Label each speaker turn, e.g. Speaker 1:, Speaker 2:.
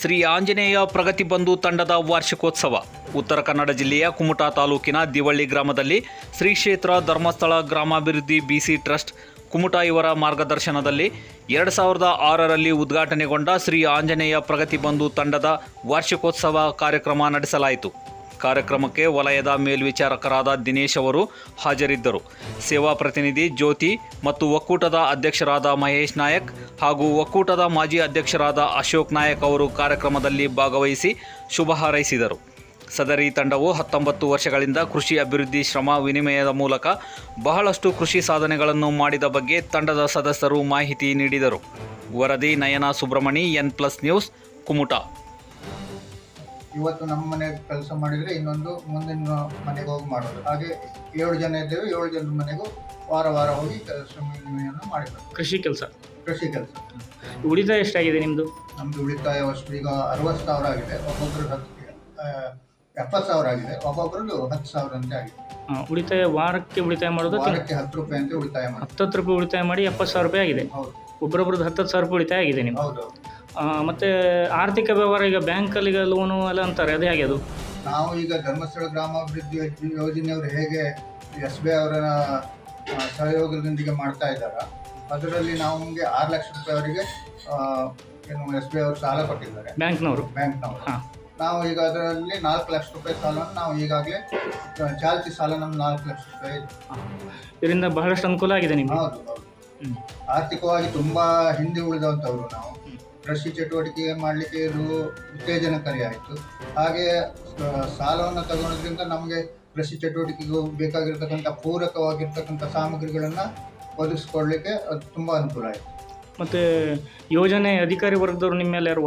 Speaker 1: ಶ್ರೀ ಆಂಜನೇಯ ಪ್ರಗತಿ ಬಂಧು ತಂಡದ ವಾರ್ಷಿಕೋತ್ಸವ. ಉತ್ತರ ಕನ್ನಡ ಜಿಲ್ಲೆಯ ಕುಮಟಾ ತಾಲೂಕಿನ ದಿವಳ್ಳಿ ಗ್ರಾಮದಲ್ಲಿ ಶ್ರೀ ಕ್ಷೇತ್ರ ಧರ್ಮಸ್ಥಳ ಗ್ರಾಮಾಭಿವೃದ್ಧಿ ಬಿಸಿ ಟ್ರಸ್ಟ್ ಕುಮಟಾ ಇವರ ಮಾರ್ಗದರ್ಶನದಲ್ಲಿ ಎರಡು ಸಾವಿರದ ಆರರಲ್ಲಿ ಉದ್ಘಾಟನೆಗೊಂಡ ಶ್ರೀ ಆಂಜನೇಯ ಪ್ರಗತಿ ಬಂಧು ತಂಡದ ವಾರ್ಷಿಕೋತ್ಸವ ಕಾರ್ಯಕ್ರಮ ನಡೆಸಲಾಯಿತು. ಕಾರ್ಯಕ್ರಮಕ್ಕೆ ವಲಯದ ಮೇಲ್ವಿಚಾರಕರಾದ ದಿನೇಶ್ ಅವರು ಹಾಜರಿದ್ದರು. ಸೇವಾ ಪ್ರತಿನಿಧಿ ಜ್ಯೋತಿ ಮತ್ತು ಒಕ್ಕೂಟದ ಅಧ್ಯಕ್ಷರಾದ ಮಹೇಶ್ ನಾಯಕ್ ಹಾಗೂ ಒಕ್ಕೂಟದ ಮಾಜಿ ಅಧ್ಯಕ್ಷರಾದ ಅಶೋಕ್ ನಾಯಕ್ ಅವರು ಕಾರ್ಯಕ್ರಮದಲ್ಲಿ ಭಾಗವಹಿಸಿ ಶುಭ ಹಾರೈಸಿದರು. ಸದರಿ ತಂಡವು ಹತ್ತೊಂಬತ್ತು ವರ್ಷಗಳಿಂದ ಕೃಷಿ ಅಭಿವೃದ್ಧಿ ಶ್ರಮ ವಿನಿಮಯದ ಮೂಲಕ ಬಹಳಷ್ಟು ಕೃಷಿ ಸಾಧನೆಗಳನ್ನು ಮಾಡಿದ ಬಗ್ಗೆ ತಂಡದ ಸದಸ್ಯರು ಮಾಹಿತಿ ನೀಡಿದರು. ವರದಿ Nayana Subramani N plus news, Kumta.
Speaker 2: ಇವತ್ತು ನಮ್ಮ ಮನೆಗೆ ಕೆಲಸ ಮಾಡಿದರೆ ಇನ್ನೊಂದು ಮುಂದಿನ ಮನೆಗೆ ಹೋಗಿ ಮಾಡೋದು. ಹಾಗೆ ಏಳು ಜನ ಇದ್ದೇವೆ ಏಳು ಜನ ಮನೆಗೂ ವಾರ ವಾರ ಹೋಗಿ ಕೆಲಸ ಮಾಡಿರೋದು.
Speaker 3: ಕೃಷಿ ಕೆಲಸ?
Speaker 2: ಕೃಷಿ ಕೆಲಸ.
Speaker 3: ಉಳಿತಾಯ ಎಷ್ಟಾಗಿದೆ ನಿಮ್ಮದು
Speaker 2: ನಮ್ಮದು ಉಳಿತಾಯ ವಸ್ತು ಈಗ ಅರವತ್ತು ಸಾವಿರ ಆಗಿದೆ. ಒಬ್ಬೊಬ್ಬರು ಹತ್ತು ಎಪ್ಪತ್ತು ಸಾವಿರ ಆಗಿದೆ. ಒಬ್ಬೊಬ್ಬರದ್ದು ಹತ್ತು ಸಾವಿರ ಅಂತ ಆಗಿದೆ.
Speaker 3: ಉಳಿತಾಯ ವಾರಕ್ಕೆ ಉಳಿತಾಯ ಮಾಡೋದು
Speaker 2: ವಾರಕ್ಕೆ ಹತ್ತು ರೂಪಾಯಿ ಅಂತ ಉಳಿತಾಯ ಮಾಡಿ
Speaker 3: ಹತ್ತು ರೂಪಾಯಿ ಉಳಿತಾಯ ಮಾಡಿ ಎಪ್ಪತ್ತು ಸಾವಿರ ರೂಪಾಯಿ ಆಗಿದೆ.
Speaker 2: ಹೌದು.
Speaker 3: ಒಬ್ಬರೊಬ್ರದ್ದು ಹತ್ತತ್ತು ಸಾವಿರ ರೂಪಾಯಿ ಉಳಿತಾಯ ಆಗಿದೆ ನಿಮ್ಗೆ?
Speaker 2: ಹೌದು.
Speaker 3: ಮತ್ತೆ ಆರ್ಥಿಕ ವ್ಯವಹಾರ ಈಗ ಬ್ಯಾಂಕಲ್ಲಿ ಈಗ ಲೋನು ಎಲ್ಲ ಅಂತಾರೆ ಅದೇ ಹೇಗೆ ಅದು?
Speaker 2: ನಾವು ಈಗ ಧರ್ಮಸ್ಥಳ ಗ್ರಾಮಾಭಿವೃದ್ಧಿ ಯೋಜನೆ- ಯೋಜನೆಯವರು ಹೇಗೆ ಎಸ್ ಬಿ ಐ ಅವರ ಸಹಯೋಗದೊಂದಿಗೆ ಮಾಡ್ತಾ ಇದ್ದಾರೆ? ಅದರಲ್ಲಿ ನಾವು ನಮಗೆ ಆರು ಲಕ್ಷ ರೂಪಾಯಿ ಅವರಿಗೆ ಏನು ಎಸ್ ಬಿ ಐ ಅವರು ಸಾಲ ಕೊಟ್ಟಿದ್ದಾರೆ.
Speaker 3: ಬ್ಯಾಂಕ್ನವರು?
Speaker 2: ಬ್ಯಾಂಕ್ನವರು.
Speaker 3: ಹಾಂ.
Speaker 2: ನಾವು ಈಗ ಅದರಲ್ಲಿ ನಾಲ್ಕು ಲಕ್ಷ ರೂಪಾಯಿ ಸಾಲವನ್ನು ನಾವು ಈಗಾಗಲೇ ಚಾಲ್ತಿ ಸಾಲ ನಮ್ಮ ನಾಲ್ಕು ಲಕ್ಷ ರೂಪಾಯಿ ಇದೆ.
Speaker 3: ಇದರಿಂದ ಬಹಳಷ್ಟು ಅನುಕೂಲ ಆಗಿದೆ ನಿಮಗೆ?
Speaker 2: ಹೌದು ಹೌದು.
Speaker 3: ಹ್ಮ್.
Speaker 2: ಆರ್ಥಿಕವಾಗಿ ತುಂಬಾ ಹಿಂದೆ ಉಳಿದಂಥವ್ರು ನಾವು. ಕೃಷಿ ಚಟುವಟಿಕೆ ಮಾಡಲಿಕ್ಕೆ ಇದು ಉತ್ತೇಜನಕಾರಿ ಆಯಿತು ಹಾಗೆ ಸಾಲವನ್ನು ತಗೊಳ್ಳೋದ್ರಿಂದ ನಮಗೆ ಕೃಷಿ ಚಟುವಟಿಕೆಗೂ ಬೇಕಾಗಿರ್ತಕ್ಕಂಥ ಪೂರಕವಾಗಿರ್ತಕ್ಕಂಥ ಸಾಮಗ್ರಿಗಳನ್ನು ಒದಗಿಸ್ಕೊಡ್ಲಿಕ್ಕೆ ಅದು ತುಂಬ ಅನುಕೂಲ ಆಯಿತು.
Speaker 3: ಮತ್ತು ಯೋಜನೆ ಅಧಿಕಾರಿ ವರ್ಗದವ್ರು ನಿಮ್ಮ ಮೇಲೆ ಯಾರು